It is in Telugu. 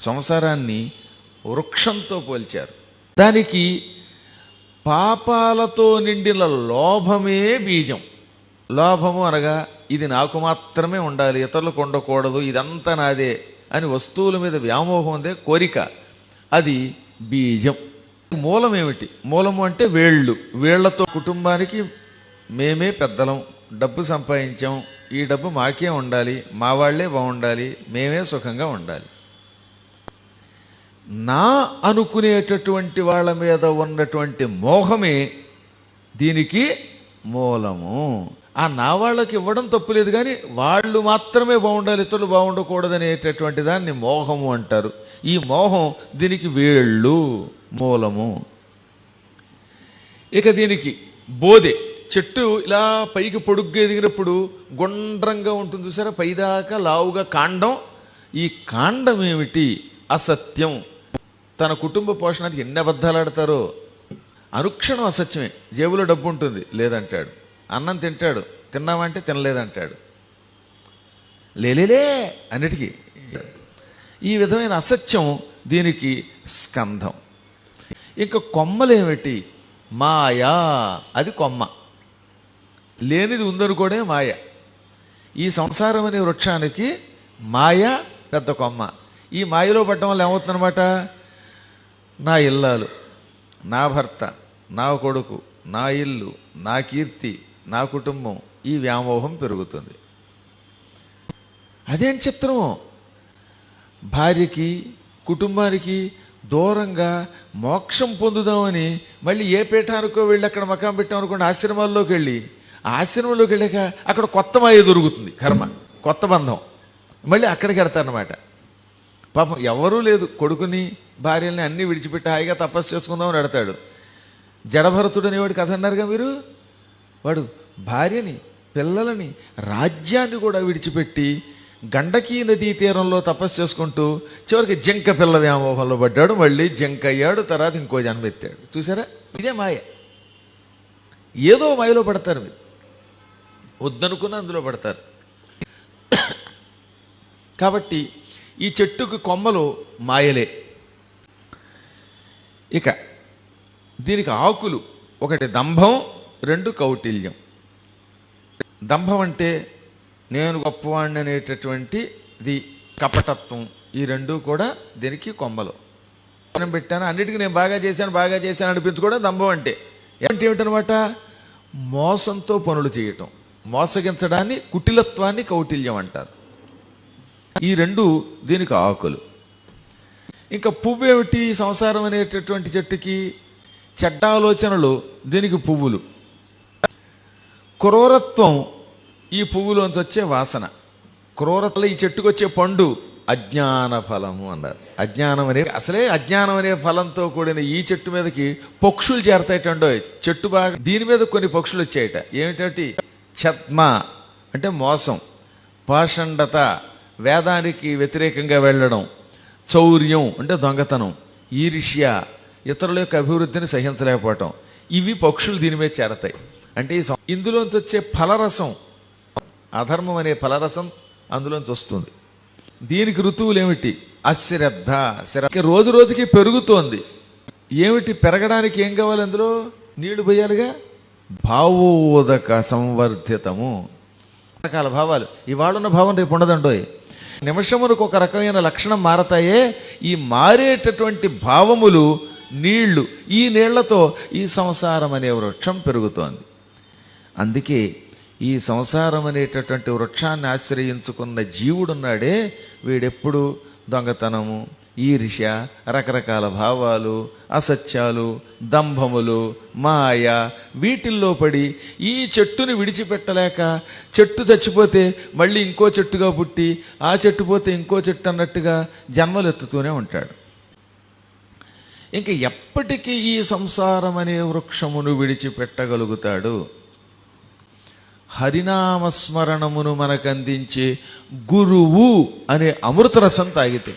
సంసారాన్ని వృక్షంతో పోల్చారు. దానికి పాపాలతో నిండిన లోభమే బీజం. లోభము అనగా ఇది నాకు మాత్రమే ఉండాలి ఇతరులకు ఉండకూడదు ఇదంతా నాదే అని వస్తువుల మీద వ్యామోహం ఉందే కోరిక. అది బీజం. మూలం ఏమిటి మూలము అంటే వేళ్ళు. వేళ్ళతో కుటుంబానికి మేమే పెద్దలం డబ్బు సంపాదించాం ఈ డబ్బు మాకే ఉండాలి మా వాళ్ళే బాగుండాలి మేమే సుఖంగా ఉండాలి. నా అనుకునేటటువంటి వాళ్ళ మీద ఉన్నటువంటి మోహమే దీనికి మూలము. ఆ నా వాళ్ళకి ఇవ్వడం తప్పులేదు కానీ వాళ్ళు మాత్రమే బాగుండాలి ఇతరులు బాగుండకూడదనేటటువంటి దాన్ని మోహము అంటారు. ఈ మోహం దీనికి వేళ్ళు మూలము. ఇక దీనికి బోధే. చెట్టు ఇలా పైకి పొడుగ్గా ఎదిగినప్పుడు గుండ్రంగా ఉంటుంది చూసారా? పైదాకా లావుగా కాండం. ఈ కాండం ఏమిటి అసత్యం. తన కుటుంబ పోషణానికి ఎన్ని అబద్ధాలు ఆడతారో. అనుక్షణం అసత్యమే. జేబులో డబ్బు ఉంటుంది లేదంటాడు. అన్నం తింటాడు. తిన్నామంటే తినలేదంటాడు. లేలేలే అన్నిటికీ. ఈ విధమైన అసత్యం దీనికి స్కంధం. ఇంకా కొమ్మలేమిటి? మాయా. అది కొమ్మ. లేనిది ఉందనుకోడే మాయ. ఈ సంసారం అనే వృక్షానికి మాయ పెద్ద కొమ్మ. ఈ మాయలో పడ్డం వల్ల ఏమవుతుందన్నమాట? నా ఇల్లాలు నా భర్త నా కొడుకు నా ఇల్లు నా కీర్తి నా కుటుంబం ఈ వ్యామోహం పెరుగుతుంది. అదేం చిత్రం భార్యకి కుటుంబానికి దూరంగా మోక్షం పొందుదామని మళ్ళీ ఏ పీఠానికో వెళ్ళి అక్కడ మకాం పెట్టాం అనుకోండి ఆశ్రమాల్లోకి వెళ్ళి ఆశ్రమంలోకి వెళ్ళాక అక్కడ కొత్త మాయ దొరుకుతుంది కర్మ కొత్త బంధం. మళ్ళీ అక్కడికి వెడతారనమాట పాపం ఎవరూ లేదు కొడుకుని భార్యల్ని అన్ని విడిచిపెట్టి హాయిగా తపస్సు చేసుకుందామని అడతాడు జడభరతుడు అనేవాడు కథ అన్నారుగా మీరు? వాడు భార్యని పిల్లలని రాజ్యాన్ని కూడా విడిచిపెట్టి గండకీ నదీ తీరంలో తపస్సు చేసుకుంటూ చివరికి జింక పిల్ల వ్యామోహంలో పడ్డాడు. మళ్ళీ జింక అయ్యాడు తర్వాత ఇంకో జన్మెత్తాడు చూసారా? ఇదే మాయ. ఏదో మాయలో పడతారు మీరు. వద్దనుకుని అందులో పడతారు. కాబట్టి ఈ చెట్టుకు కొమ్మలు మాయలే. ఇక దీనికి ఆకులు ఒకటి దంభం రెండు కౌటిల్యం. దంభం అంటే నేను గొప్పవాణ్ణి అనేటటువంటి ది కపటత్వం. ఈ రెండు కూడా దీనికి కొమ్మలు. నేను పెట్టాను అన్నిటికీ నేను బాగా చేశాను బాగా చేశాను అనిపించుకోవడం దంభం అంటే. ఏమిటి ఏమిటనమాట మోసంతో పనులు చేయటం. మోసగించడాన్ని కుటిలత్వాన్ని కౌటిల్యం అంటారు. ఈ రెండు దీనికి ఆకులు. ఇంకా పువ్వు ఏమిటి సంసారం అనేటటువంటి చెట్టుకి చెడ్డ ఆలోచనలు దీనికి పువ్వులు. క్రూరత్వం ఈ పువ్వులోంచి వచ్చే వాసన. క్రూరతలో ఈ చెట్టుకు వచ్చే పండు అజ్ఞాన ఫలము అన్నారు. అజ్ఞానం అనే అసలే అజ్ఞానం అనే ఫలంతో కూడిన ఈ చెట్టు మీదకి పక్షులు చేరతాయటండో చెట్టు బాగా దీని మీద కొన్ని పక్షులు వచ్చాయట. ఏమిటంటే ఛద్మ అంటే మోసం పాషండత వేదానికి వ్యతిరేకంగా వెళ్ళడం చౌర్యం అంటే దొంగతనం ఈర్ష్య ఇతరుల యొక్క అభివృద్ధిని సహించలేకపోవటం. ఇవి పక్షులు దీని మీద చేరతాయి. అంటే ఇందులోంచి వచ్చే ఫలరసం అధర్మం అనే ఫలరసం అందులోంచి వస్తుంది. దీనికి ఋతువులు ఏమిటి అశ్రద్ధ శ్రద్ధ. రోజు రోజుకి పెరుగుతోంది. ఏమిటి? పెరగడానికి ఏం కావాలి అందులో? నీళ్ళు పోయాలిగా? భావోదక సంవర్ధితము. రకాల భావాలు. ఇవాళ ఉన్న భావం రేపు ఉండదండోయ్. నిమిషమునకు ఒక రకమైన లక్షణం మారతాయే. ఈ మారేటటువంటి భావములు నీళ్ళు ఈ నీళ్ళతో ఈ సంసారం అనే వృక్షం పెరుగుతోంది. అందుకే ఈ సంసారం అనేటటువంటి వృక్షాన్ని ఆశ్రయించుకున్న జీవుడున్నాడే వీడెప్పుడు దొంగతనము ఈర్ష్య రకరకాల భావాలు అసత్యాలు దంభములు మాయ వీటిల్లో పడి ఈ చెట్టుని విడిచిపెట్టలేక చెట్టు చచ్చిపోతే మళ్ళీ ఇంకో చెట్టుగా పుట్టి ఆ చెట్టు పోతే ఇంకో చెట్టు అన్నట్టుగా జన్మలు ఎత్తుతూనే ఉంటాడు. ఇంక ఎప్పటికీ ఈ సంసారం అనే వృక్షమును విడిచిపెట్టగలుగుతాడు. హరినామస్మరణమును మనకందించే గురువు అనే అమృతరసం తాగితే